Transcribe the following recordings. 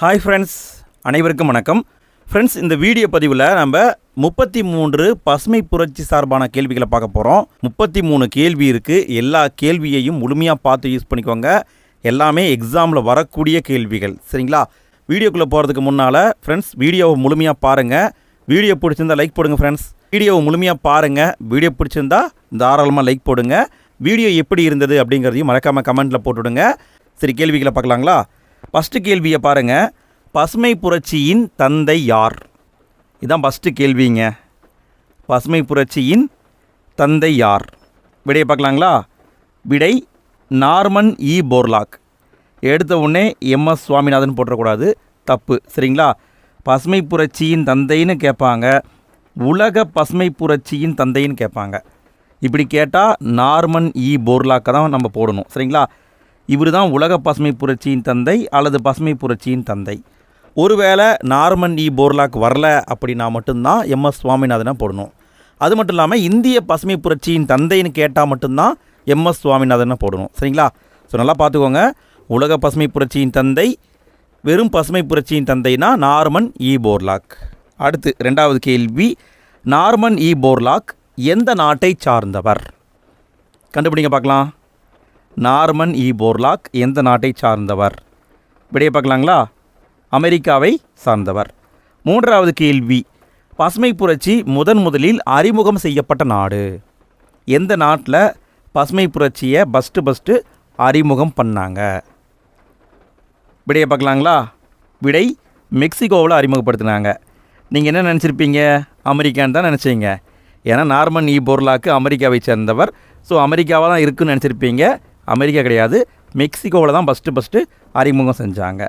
Hi friends அனைவருக்கும் வணக்கம். Friends இந்த வீடியோ பதிவில் நம்ம முப்பத்தி மூன்று பசுமை புரட்சி சார்பான கேள்விகளை பார்க்க போகிறோம் முப்பத்தி மூணு கேள்வி இருக்குது எல்லா கேள்வியையும் முழுமையாக பார்த்து யூஸ் பண்ணிக்கோங்க. எல்லாமே எக்ஸாமில் வரக்கூடிய கேள்விகள். சரிங்களா? வீடியோக்குள்ளே போகிறதுக்கு முன்னால் ஃப்ரெண்ட்ஸ் வீடியோவை முழுமையாக பாருங்கள் வீடியோ பிடிச்சிருந்தா லைக் போடுங்க ஃப்ரெண்ட்ஸ் வீடியோவை முழுமையாக பாருங்கள் வீடியோ பிடிச்சிருந்தா தாராளமாக லைக் போடுங்க. வீடியோ எப்படி இருந்தது அப்படிங்கிறதையும் மறக்காமல் கமெண்ட்டில் போட்டுவிடுங்க சரி கேள்விகளை பார்க்கலாங்களா? ஃபஸ்ட்டு கேள்வியை பாருங்கள் பசுமை புரட்சியின் தந்தை யார்? இதுதான் ஃபஸ்ட்டு கேள்விங்க. பசுமை புரட்சியின் தந்தை யார்? விடையை பார்க்கலாங்களா? விடை நார்மன் இ. போர்லாக். எடுத்த உடனே எம்எஸ் சுவாமிநாதன் போட்டக்கூடாது தப்பு. சரிங்களா? பசுமை புரட்சியின் தந்தைன்னு கேட்பாங்க. உலக பசுமை புரட்சியின் தந்தைன்னு கேட்பாங்க. இப்படி கேட்டால் நார்மன் இ. போர்லாக்கை தான் நம்ம போடணும். சரிங்களா? இவர் தான் உலக பசுமை புரட்சியின் தந்தை அல்லது பசுமை புரட்சியின் தந்தை. ஒருவேளை நார்மன் இ போர்லாக் வரல அப்படின்னா மட்டும்தான் எம்எஸ் சுவாமிநாதனை போடணும். அது மட்டும் இல்லாமல் இந்திய பசுமை புரட்சியின் தந்தைன்னு கேட்டால் மட்டும்தான் எம்எஸ் சுவாமிநாதனை போடணும். சரிங்களா? ஸோ நல்லா பார்த்துக்கோங்க. உலக பசுமை புரட்சியின் தந்தை வெறும் பசுமை புரட்சியின் தந்தைனா நார்மன் இ போர்லாக். அடுத்து ரெண்டாவது கேள்வி. நார்மன் இ போர்லாக் எந்த நாட்டை சார்ந்தவர்? கண்டுபிடிங்க பார்க்கலாம். நார்மன் இ. போர்லாக் எந்த நாட்டை சார்ந்தவர்? விடைய பார்க்கலாங்களா? அமெரிக்காவை சார்ந்தவர். மூன்றாவது கேள்வி. பசுமை புரட்சி முதன் முதலில் அறிமுகம் செய்யப்பட்ட நாடு. எந்த நாட்டில் பசுமை புரட்சியை பஸ்ட்டு பஸ்ட்டு அறிமுகம் பண்ணாங்க? விடையை பார்க்கலாங்களா? விடை மெக்சிகோவில் அறிமுகப்படுத்தினாங்க. நீங்கள் என்ன நினச்சிருப்பீங்க? அமெரிக்கான்னு தான் நினச்சிங்க. ஏன்னா நார்மன் இ. போர்லாக்கு அமெரிக்காவை சேர்ந்தவர். ஸோ அமெரிக்காவாக தான் இருக்குன்னு நினச்சிருப்பீங்க. அமெரிக்கா கிடையாது. மெக்சிகோவில் தான் ஃபஸ்ட்டு ஃபஸ்ட்டு அறிமுகம் செஞ்சாங்க.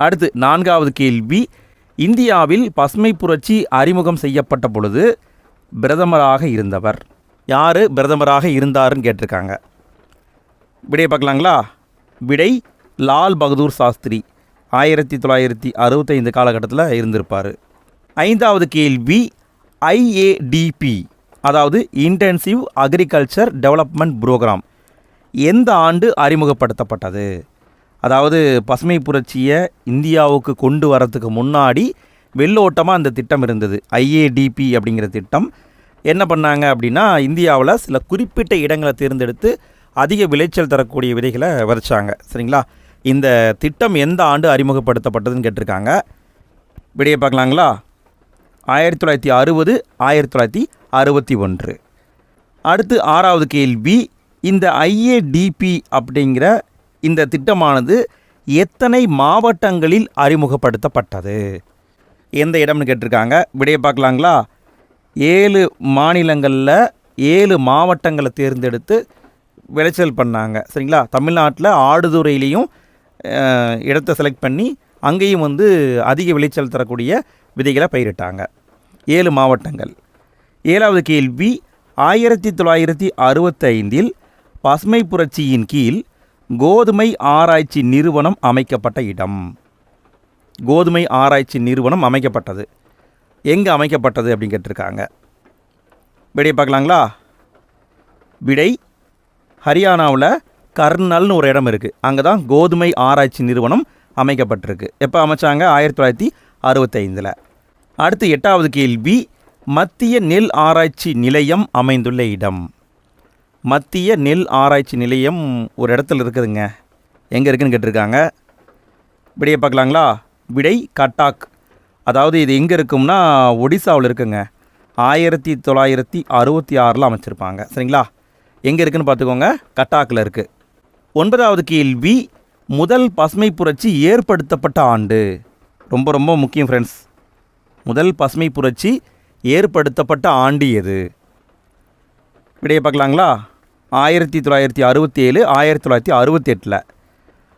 அடுத்து நான்காவது கேள்வி. இந்தியாவில் பசுமை புரட்சி அறிமுகம் செய்யப்பட்ட பொழுது பிரதமராக இருந்தவர். யார் பிரதமராக இருந்தாருன்னு கேட்டிருக்காங்க. விடையை பார்க்கலாங்களா? விடை லால் பகதூர் சாஸ்திரி. ஆயிரத்தி தொள்ளாயிரத்தி அறுபத்தைந்து காலகட்டத்தில் இருந்திருப்பார். ஐந்தாவது கேள்வி ஐஏடிபி அதாவது இன்டென்சிவ் அக்ரிகல்ச்சர் டெவலப்மெண்ட் ப்ரோக்ராம் எந்த ஆண்டு அறிமுகப்படுத்தப்பட்டது? அதாவது பசுமை புரட்சியை இந்தியாவுக்கு கொண்டு வரத்துக்கு முன்னாடி வெள்ளோட்டமாக அந்த திட்டம் இருந்தது. ஐஏடிபி அப்படிங்கிற திட்டம். என்ன பண்ணாங்க அப்படின்னா இந்தியாவில் சில குறிப்பிட்ட இடங்களை தேர்ந்தெடுத்து அதிக விளைச்சல் தரக்கூடிய விதைகளை விதைச்சாங்க. சரிங்களா? இந்த திட்டம் எந்த ஆண்டு அறிமுகப்படுத்தப்பட்டதுன்னு கேட்டிருக்காங்க. விடையை பார்க்கலாங்களா? ஆயிரத்தி தொள்ளாயிரத்தி அறுபது ஆயிரத்தி தொள்ளாயிரத்தி அறுபத்தி ஒன்று. அடுத்து ஆறாவது கேள்வி இந்த ஐஏடிபி அப்படிங்கிற இந்த திட்டமானது எத்தனை மாவட்டங்களில் அறிமுகப்படுத்தப்பட்டது? எந்த இடம்னு கேட்டிருக்காங்க. விடையை பார்க்கலாங்களா? ஏழு மாநிலங்களில் ஏழு மாவட்டங்களை தேர்ந்தெடுத்து விளைச்சல் பண்ணாங்க. சரிங்களா? தமிழ்நாட்டில் ஆடுதுறையிலையும் இடத்த இடத்தை செலக்ட் பண்ணி அங்கேயும் வந்து அதிக விளைச்சல் தரக்கூடிய விதைகளை பயிரிட்டாங்க. ஏழு மாவட்டங்கள். ஏழாவது கேள்வி ஆயிரத்தி தொள்ளாயிரத்தி அறுபத்தைந்தில் பசுமை புரட்சியின் கீழ் கோதுமை ஆராய்ச்சி நிறுவனம் அமைக்கப்பட்ட இடம். கோதுமை ஆராய்ச்சி நிறுவனம் அமைக்கப்பட்டது. எங்கே அமைக்கப்பட்டது அப்படின்னு கேட்டிருக்காங்க. விடையை பார்க்கலாங்களா? விடை ஹரியானாவில் கர்னல்னு ஒரு இடம் இருக்குது அங்கே தான் கோதுமை ஆராய்ச்சி நிறுவனம் அமைக்கப்பட்டிருக்கு. எப்போ அமைச்சாங்க? ஆயிரத்தி தொள்ளாயிரத்தி அறுபத்தைந்தில். அடுத்து எட்டாவது கேள்வி மத்திய நெல் ஆராய்ச்சி நிலையம் அமைந்துள்ள இடம். மத்திய நெல் ஆராய்ச்சி நிலையம் ஒரு இடத்துல இருக்குதுங்க. எங்கே இருக்குன்னு கேட்டிருக்காங்க. விடையை பார்க்கலாங்களா? விடை கட்டாக். அதாவது இது எங்கே இருக்கும்னா ஒடிசாவில் இருக்குங்க. ஆயிரத்தி தொள்ளாயிரத்தி அறுபத்தி ஆறில் அமைச்சிருப்பாங்க. சரிங்களா? எங்கே இருக்குன்னு பார்த்துக்கோங்க. கட்டாக்கில் இருக்குது ஒன்பதாவது கேள்வி முதல் பசுமை புரட்சி ஏற்படுத்தப்பட்ட ஆண்டு. ரொம்ப ரொம்ப முக்கியம் ஃப்ரெண்ட்ஸ் முதல் பசுமை புரட்சி ஏற்படுத்தப்பட்ட ஆண்டு எது? விடையை பார்க்கலாங்களா? ஆயிரத்தி தொள்ளாயிரத்தி அறுபத்தி ஏழு ஆயிரத்தி தொள்ளாயிரத்தி அறுபத்தி எட்டில்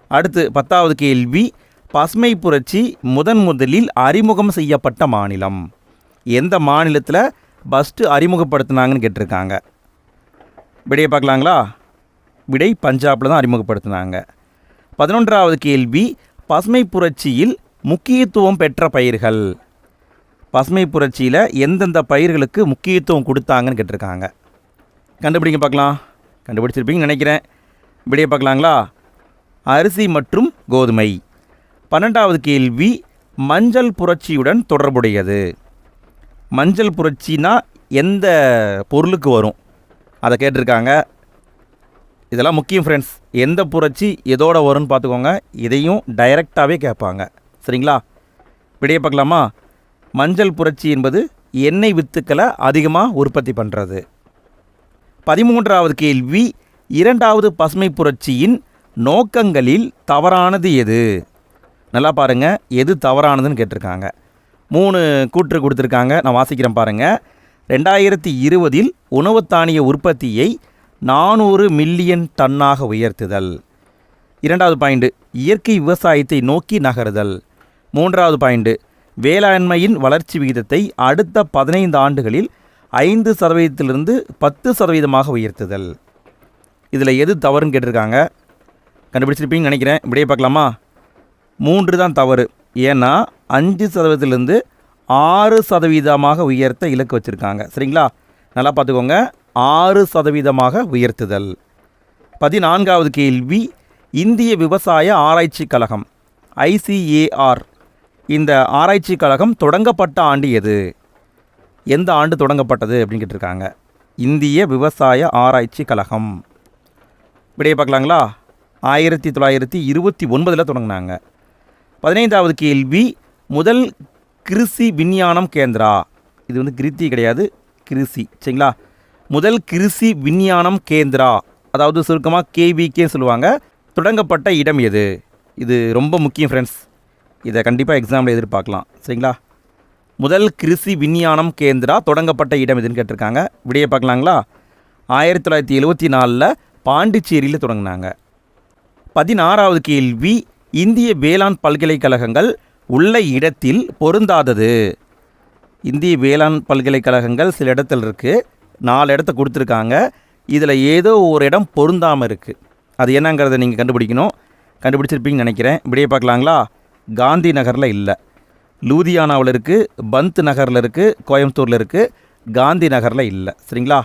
அடுத்து பத்தாவது கேள்வி. பசுமை புரட்சி முதன் முதலில் அறிமுகம் செய்யப்பட்ட மாநிலம். எந்த மாநிலத்தில் ஃபஸ்ட்டு அறிமுகப்படுத்தினாங்கன்னு கேட்டிருக்காங்க. விடையை பார்க்கலாங்களா? விடை பஞ்சாபில் தான் அறிமுகப்படுத்தினாங்க. பதினொன்றாவது கேள்வி. பசுமை புரட்சியில் முக்கியத்துவம் பெற்ற பயிர்கள். பசுமை புரட்சியில் எந்தெந்த பயிர்களுக்கு முக்கியத்துவம் கொடுத்தாங்கன்னு கேட்டிருக்காங்க. கண்டுபிடிங்க பார்க்கலாம். கண்டுபிடிச்சிருப்பீங்கன்னு நினைக்கிறேன். விடையை பார்க்கலாங்களா? அரிசி மற்றும் கோதுமை. பன்னெண்டாவது கேள்வி மஞ்சள் புரட்சியுடன் தொடர்புடையது. மஞ்சள் புரட்சினா எந்த பொருளுக்கு வரும்? அதை கேட்டிருக்காங்க. இதெல்லாம் முக்கியம் ஃப்ரெண்ட்ஸ் எந்த புரட்சி எதோட வரும்னு பார்த்துக்கோங்க. இதையும் டைரெக்டாகவே கேட்பாங்க. சரிங்களா? விடைய பார்க்கலாமா? மஞ்சள் புரட்சி என்பது எண்ணெய் வித்துக்களை அதிகமாக உற்பத்தி பண்ணுறது பதிமூன்றாவது கேள்வி இரண்டாவது பசுமை புரட்சியின் நோக்கங்களில் தவறானது எது? நல்லா பாருங்க எது தவறானதுன்னு கேட்டிருக்காங்க. மூணு கூற்று கொடுத்துருக்காங்க நான் வாசிக்கிறேன் பாருங்க. ரெண்டாயிரத்தி இருபதில் உணவு தானிய உற்பத்தியை நானூறு மில்லியன் டன்னாக உயர்த்துதல். இரண்டாவது பாயிண்ட்டு இயற்கை விவசாயத்தை நோக்கி நகருதல். மூன்றாவது பாயிண்ட்டு வேளாண்மையின் வளர்ச்சி விகிதத்தை அடுத்த பதினைந்து ஆண்டுகளில் ஐந்து சதவீதத்திலிருந்து பத்து சதவீதமாக உயர்த்துதல். இதில் எது தவறுன்னு கேட்டிருக்காங்க. கண்டுபிடிச்சிருப்பீங்கன்னு நினைக்கிறேன். இப்படியே பார்க்கலாமா? மூன்று தான் தவறு. ஏன்னா அஞ்சு சதவீதத்திலிருந்து ஆறு சதவீதமாக உயர்த்த இலக்கு வச்சுருக்காங்க. சரிங்களா? நல்லா பார்த்துக்கோங்க. ஆறு சதவீதமாக உயர்த்துதல். பதினான்காவது கேள்வி. இந்திய விவசாய ஆராய்ச்சி கழகம் ஐசிஏஆர். இந்த ஆராய்ச்சி கழகம் தொடங்கப்பட்ட ஆண்டு எது? எந்த ஆண்டு தொடங்கப்பட்டது அப்படின்னு கேட்டிருக்காங்க இந்திய விவசாய ஆராய்ச்சி கழகம். இப்படியே பார்க்கலாங்களா? ஆயிரத்தி தொள்ளாயிரத்தி இருபத்தி ஒன்பதில் தொடங்கினாங்க. பதினைந்தாவது கேள்வி முதல் கிருஷி விஞ்ஞானம் கேந்திரா. இது வந்து கிருத்தி கிடையாது கிருஷி. சரிங்களா? முதல் கிருஷி விஞ்ஞானம் கேந்திரா. அதாவது சுருக்கமாக கேவிகே சொல்லுவாங்க. தொடங்கப்பட்ட இடம் எது? இது ரொம்ப முக்கியம் ஃப்ரெண்ட்ஸ் இதை கண்டிப்பாக எக்ஸாமில் எதிர்பார்க்கலாம். சரிங்களா? முதல் கிருஷி விஞ்ஞானம் கேந்திரா தொடங்கப்பட்ட இடம் எதுன்னு கேட்டிருக்காங்க. விடையை பார்க்கலாங்களா? ஆயிரத்தி தொள்ளாயிரத்தி எழுபத்தி நாலில் பாண்டிச்சேரியில் தொடங்கினாங்க. பதினாறாவது கேள்வி இந்திய வேளாண் பல்கலைக்கழகங்கள் உள்ள இடத்தில் பொருந்தாதது. இந்திய வேளாண் பல்கலைக்கழகங்கள் சில இடத்துல இருக்குது நாலு இடத்த கொடுத்துருக்காங்க. இதில் ஏதோ ஒரு இடம் பொருந்தாமல் இருக்குது அது என்னங்கிறத நீங்கள் கண்டுபிடிக்கணும். கண்டுபிடிச்சிருப்பீங்கன்னு நினைக்கிறேன். இப்படியே பார்க்கலாங்களா? காந்தி நகரில் இல்லை. லூதியானாவில் இருக்குது பந்த் நகரில் இருக்குது கோயம்புத்தூரில் இருக்குது காந்தி நகரில் இல்லை. சரிங்களா?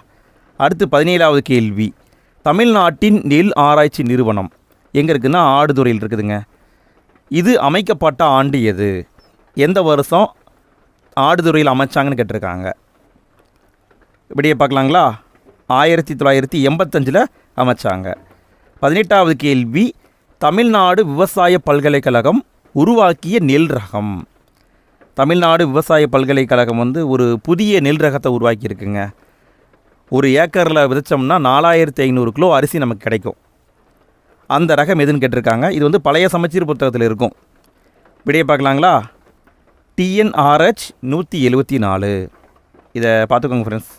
அடுத்து பதினேழாவது கேள்வி. தமிழ்நாட்டின் நெல் ஆராய்ச்சி நிறுவனம் எங்கே இருக்குன்னா ஆடுதுறையில் இருக்குதுங்க. இது அமைக்கப்பட்ட ஆண்டு எது? எந்த வருஷம் ஆடுதுறையில் அமைச்சாங்கன்னு கேட்டிருக்காங்க. இப்படியே பார்க்கலாங்களா? ஆயிரத்தி தொள்ளாயிரத்தி எண்பத்தஞ்சில் அமைச்சாங்க. பதினெட்டாவது கேள்வி. தமிழ்நாடு விவசாய பல்கலைக்கழகம் உருவாக்கிய நெல் ரகம். தமிழ்நாடு விவசாய பல்கலைக்கழகம் வந்து ஒரு புதிய நெல் ரகத்தை உருவாக்கியிருக்குங்க. ஒரு ஏக்கரில் விதைச்சோம்னா நாலாயிரத்தி ஐநூறு கிலோ அரிசி நமக்கு கிடைக்கும். அந்த ரகம் எதுன்னு கேட்டிருக்காங்க. இது வந்து பழைய சமச்சீர் புத்தகத்தில் இருக்கும். விடையை பார்க்கலாங்களா? டிஎன்ஆர்ஹெச் நூற்றி எழுபத்தி நாலு. இதை பார்த்துக்கோங்க ஃப்ரெண்ட்ஸ்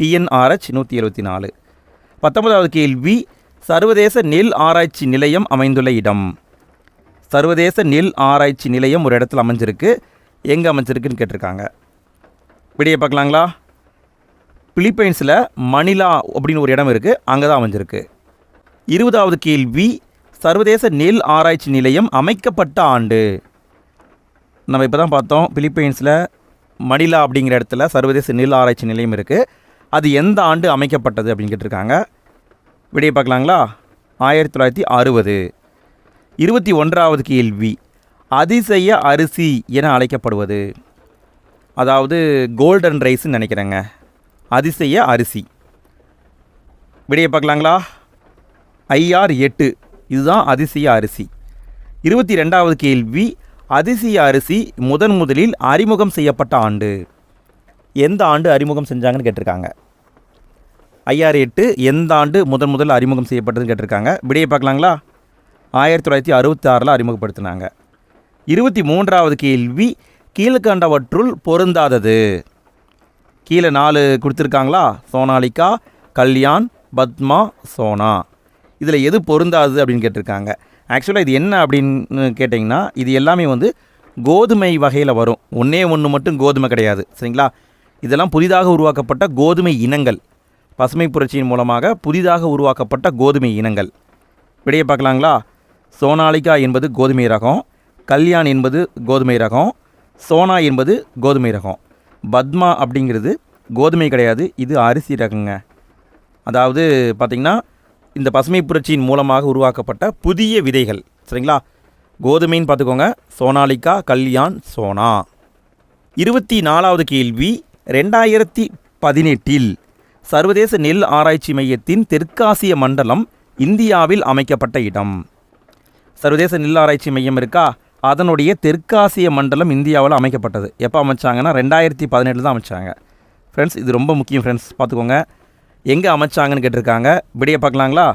டிஎன்ஆர்ஹெச் நூற்றி எழுபத்தி நாலு. பத்தொன்பதாவது கேள்வி. சர்வதேச நெல் ஆராய்ச்சி நிலையம் அமைந்துள்ள இடம். சர்வதேச நெல் ஆராய்ச்சி நிலையம் ஒரு இடத்துல அமைஞ்சிருக்கு. எங்கே அமைச்சிருக்குன்னு கேட்டிருக்காங்க. விடையை பார்க்கலாங்களா? பிலிப்பைன்ஸில் மணிலா அப்படின்னு ஒரு இடம் இருக்குது அங்கே தான் அமைஞ்சிருக்கு. இருபதாவது கேள்வி சர்வதேச நெல் ஆராய்ச்சி நிலையம் அமைக்கப்பட்ட ஆண்டு. நம்ம இப்போ தான் பார்த்தோம் பிலிப்பைன்ஸில் மணிலா அப்படிங்கிற இடத்துல சர்வதேச நெல் ஆராய்ச்சி நிலையம் இருக்குது அது எந்த ஆண்டு அமைக்கப்பட்டது அப்படின்னு கேட்டிருக்காங்க. விடையை பார்க்கலாங்களா? ஆயிரத்தி தொள்ளாயிரத்தி அறுபது. இருபத்தி ஒன்றாவது கேள்வி அதிசய அரிசி என அழைக்கப்படுவது. அதாவது கோல்டன் ரைஸ்ன்னு நினைக்கிறேங்க. அதிசய அரிசி. விடையை பார்க்கலாங்களா? ஐஆர் எட்டு. இதுதான் அதிசய அரிசி. இருபத்தி ரெண்டாவது கேள்வி அதிசய அரிசி முதன் முதலில் அறிமுகம் செய்யப்பட்ட ஆண்டு. எந்த ஆண்டு அறிமுகம் செஞ்சாங்கன்னு கேட்டிருக்காங்க. ஐஆர் எட்டு எந்த ஆண்டு முதன் முதல் அறிமுகம் செய்யப்பட்டதுன்னு கேட்டிருக்காங்க. விடையை பார்க்கலாங்களா? ஆயிரத்தி தொள்ளாயிரத்தி அறுபத்தி ஆறில் அறிமுகப்படுத்தினாங்க. இருபத்தி மூன்றாவது கேள்வி கீழ்கண்டவற்றுள் பொருந்தாதது. கீழே நாலு கொடுத்துருக்காங்களா? சோனாலிகா கல்யாண் பத்மா சோனா. இதில் எது பொருந்தாது அப்படின்னு கேட்டிருக்காங்க. ஆக்சுவலாக இது என்ன அப்படின்னு கேட்டிங்கன்னா இது எல்லாமே வந்து கோதுமை வகையில் வரும். ஒன்றே ஒன்று மட்டும் கோதுமை கிடையாது. சரிங்களா? இதெல்லாம் புதிதாக உருவாக்கப்பட்ட கோதுமை இனங்கள். பசுமை புரட்சியின் மூலமாக புதிதாக உருவாக்கப்பட்ட கோதுமை இனங்கள். விடையை பார்க்கலாங்களா? சோனாலிகா என்பது கோதுமை ரகம். கல்யாண் என்பது கோதுமை ரகம் சோனா என்பது கோதுமை ரகம். பத்மா அப்படிங்கிறது கோதுமை கிடையாது இது அரிசி ரகங்க. அதாவது பார்த்திங்கன்னா இந்த பசுமை புரட்சியின் மூலமாக உருவாக்கப்பட்ட புதிய விதைகள் சரிங்களா? கோதுமைன்னு பார்த்துக்கோங்க சோனாலிகா கல்யாண் சோனா. இருபத்தி நாலாவது கேள்வி ரெண்டாயிரத்தி பதினெட்டில் சர்வதேச நெல் ஆராய்ச்சி மையத்தின் தெற்காசிய மண்டலம் இந்தியாவில் அமைக்கப்பட்ட இடம். சர்வதேச நெல் ஆராய்ச்சி மையம் இருக்கா? அதனுடைய தெற்காசிய மண்டலம் இந்தியாவில் அமைக்கப்பட்டது. எப்போ அமைச்சாங்கன்னா ரெண்டாயிரத்தி பதினெட்டில் தான் அமைச்சாங்க. ஃப்ரெண்ட்ஸ் இது ரொம்ப முக்கியம் ஃப்ரெண்ட்ஸ் பார்த்துக்கோங்க. எங்கே அமைச்சாங்கன்னு கேட்டிருக்காங்க. விடிய பார்க்கலாங்களா?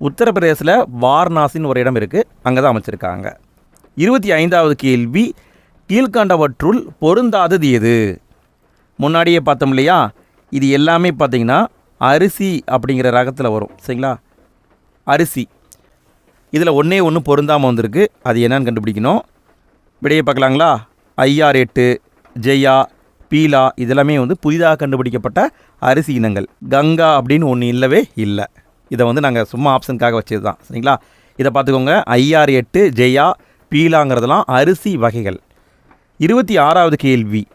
உத்தரப்பிரதேசில் வாரணாசின்னு ஒரு இடம் இருக்குது அங்கே தான் அமைச்சிருக்காங்க. இருபத்தி ஐந்தாவது கேள்வி கீழ்கண்டவற்றுள் பொருந்தாதது எது? முன்னாடியே பார்த்தோம் இல்லையா? இது எல்லாமே பார்த்தீங்கன்னா அரிசி அப்படிங்கிற ரகத்தில் வரும். சரிங்களா? அரிசி. இதில் ஒன்றே ஒன்று பொருந்தாமல் வந்திருக்கு. அது என்னன்னு கண்டுபிடிக்கணும். விடையை பார்க்கலாங்களா? ஐஆர் எட்டு ஜெயா பீலா இதெல்லாமே வந்து புதிதாக கண்டுபிடிக்கப்பட்ட அரிசி இனங்கள். கங்கா அப்படின்னு ஒன்று இல்லவே இல்லை. இதை வந்து நாங்கள் சும்மா ஆப்ஷனுக்காக வச்சது தான். சரிங்களா? இதை பார்த்துக்கோங்க. ஐஆர் எட்டு ஜெயா பீலாங்கிறதெல்லாம் அரிசி வகைகள். இருபத்தி ஆறாவது கேள்வி.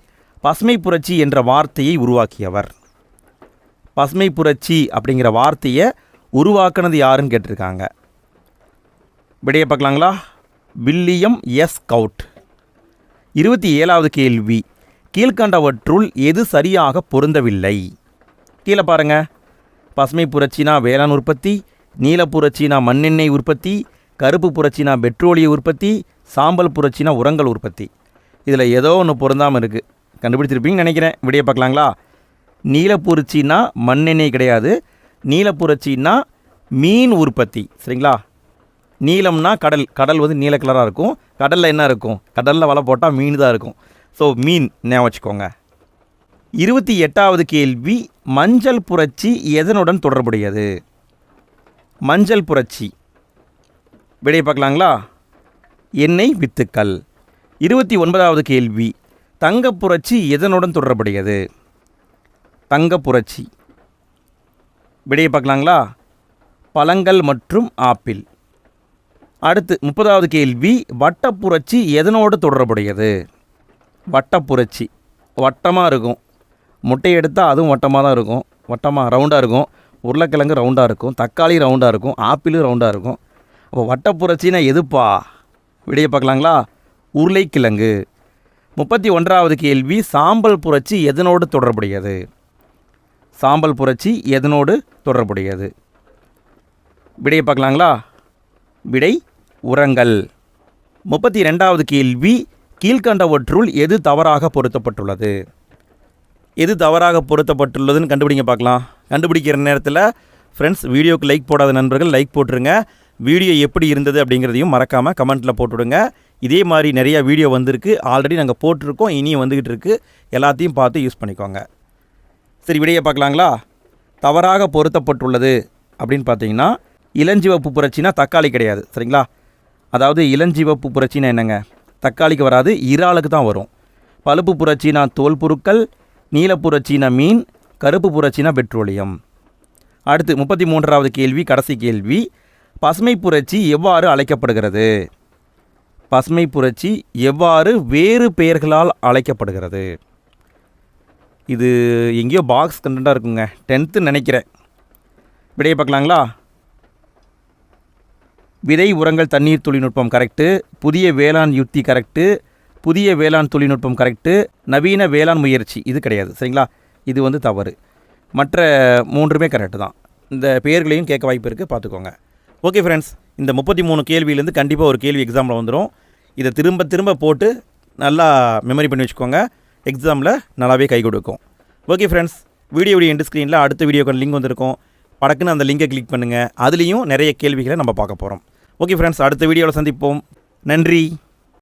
பசுமை புரட்சி என்ற வார்த்தையை உருவாக்கியவர். பசுமை புரட்சி அப்படிங்கிற வார்த்தையை உருவாக்குனது யாருன்னு கேட்டிருக்காங்க. விடைய பார்க்கலாங்களா? William S Gout. இருபத்தி ஏழாவது கேள்வி. கீழ்கண்டவற்றுள் எது சரியாக பொருந்தவில்லை? கீழே பாருங்க. பசுமை புரட்சினா வேளாண் உற்பத்தி நீல புரட்சினா மண்ணெண்ணெய் உற்பத்தி கருப்பு புரட்சினா பெட்ரோலிய உற்பத்தி சாம்பல் புரட்சினா உரங்கள் உற்பத்தி. இதில் ஏதோ ஒன்று பொருந்தாமல் இருக்குது கண்டுபிடிச்சிருப்பீங்கன்னு நினைக்கிறேன். விடையை பார்க்கலாங்களா? நீலப்புரட்சின்னா மண்ணெண்ணெய் கிடையாது. நீலப்புரட்சின்னா மீன் உற்பத்தி. சரிங்களா? நீலம்னா கடல் கடல் வந்து நீல கலராக இருக்கும். கடலில் என்ன இருக்கும்? கடலில் வலை போட்டால் மீன் தான் இருக்கும். ஸோ மீன் ஞாபகம் வச்சுக்கோங்க. இருபத்தி எட்டாவது கேள்வி மஞ்சள் புரட்சி எதனுடன் தொடர்புடையது? மஞ்சள் புரட்சி. விடையை பார்க்கலாங்களா? எண்ணெய் வித்துக்கள். இருபத்தி ஒன்பதாவது கேள்வி தங்க புரட்சி எதனுடன் தொடர்புடையது? தங்க புரட்சி. விடையை பார்க்கலாங்களா? பழங்கள் மற்றும் ஆப்பிள். அடுத்து முப்பதாவது கேள்வி வட்டப்புரட்சி எதனோடு தொடர்புடையது? வட்டப்புரட்சி. வட்டமாக இருக்கும். முட்டை எடுத்தால் அதுவும் வட்டமாக தான் இருக்கும். வட்டமாக ரவுண்டாக இருக்கும். உருளைக்கிழங்கு ரவுண்டாக இருக்கும். தக்காளி ரவுண்டாக இருக்கும். ஆப்பிளும் ரவுண்டாக இருக்கும். அப்போ வட்டப்புரட்சினா எதுப்பா? விடைய பார்க்கலாங்களா? உருளைக்கிழங்கு. முப்பத்தி ஒன்றாவது கேள்வி சாம்பல் புரட்சி எதனோடு தொடர்புடையது? சாம்பல் புரட்சி எதனோடு தொடர்புடையது? விடையை பார்க்கலாங்களா? விடை உரங்கள். முப்பத்தி ரெண்டாவது கேள்வி கீழ்கண்டவற்றுள் எது தவறாக பொருத்தப்பட்டுள்ளது? எது தவறாக பொருத்தப்பட்டுள்ளதுன்னு கண்டுபிடிங்க பார்க்கலாம். கண்டுபிடிக்கிற நேரத்தில் ஃப்ரெண்ட்ஸ் வீடியோக்கு லைக் போடாத நண்பர்கள் லைக் போட்டுருங்க. வீடியோ எப்படி இருந்தது அப்படிங்கிறதையும் மறக்காமல் கமெண்ட்டில் போட்டுவிடுங்க. இதே மாதிரி நிறைய வீடியோ வந்திருக்கு. ஆல்ரெடி நாங்கள் போட்டிருக்கோம் இனியும் வந்துக்கிட்டு இருக்குது எல்லாத்தையும் பார்த்து யூஸ் பண்ணிக்கோங்க. சரி விடையை பார்க்கலாங்களா? தவறாக பொருத்தப்பட்டுள்ளது அப்படின்னு பார்த்தீங்கன்னா இளஞ்சிவப்பு புரட்சினா தக்காளி கிடையாது. சரிங்களா? அதாவது இளஞ்சிவப்பு புரட்சினா என்னங்க? தக்காளிக்கு வராது இறாலுக்கு தான் வரும். பழுப்பு புரட்சினா தோல் பொருட்கள் நீல புரட்சினா மீன் கருப்பு புரட்சினா பெட்ரோலியம். அடுத்து முப்பத்தி மூன்றாவது கேள்வி கடைசி கேள்வி. பசுமை புரட்சி எவ்வாறு அழைக்கப்படுகிறது? பசுமை புரட்சி எவ்வாறு வேறு பெயர்களால் அழைக்கப்படுகிறது? இது எங்கேயோ பாக்ஸ் கண்டென்ட்டாக இருக்குங்க. டென்த்து நினைக்கிறேன். விடையை பார்க்கலாங்களா? விதை உரங்கள் தண்ணீர் தொழில்நுட்பம் கரெக்டு புதிய வேளாண் யுக்தி கரெக்டு புதிய வேளாண் தொழில்நுட்பம் கரெக்டு நவீன வேளாண் முயற்சி இது கிடையாது சரிங்களா? இது வந்து தவறு. மற்ற மூன்றுமே கரெக்டு தான். இந்த பெயர்களையும் கேட்க வாய்ப்பு இருக்குது பார்த்துக்கோங்க. ஓகே ஃப்ரெண்ட்ஸ் இந்த முப்பத்தி மூணு கேள்வியிலேருந்து கண்டிப்பாக ஒரு கேள்வி எக்ஸாமில் வந்துடும் இதை திரும்ப திரும்ப போட்டு நல்லா மெமரி பண்ணி வச்சுக்கோங்க. எக்ஸாமில் நல்லாவே கை கொடுக்கும். ஓகே ஃப்ரெண்ட்ஸ் வீடியோடைய எண்டு ஸ்க்ரீனில் அடுத்த வீடியோக்கான லிங்க் வந்திருக்கும். படக்குன்னு அந்த லிங்கை கிளிக் பண்ணுங்கள் அதுலேயும் நிறைய கேள்விகளை நம்ம பார்க்க போகிறோம் ஓகே ஃப்ரெண்ட்ஸ் அடுத்த வீடியோவில் சந்திப்போம். நன்றி.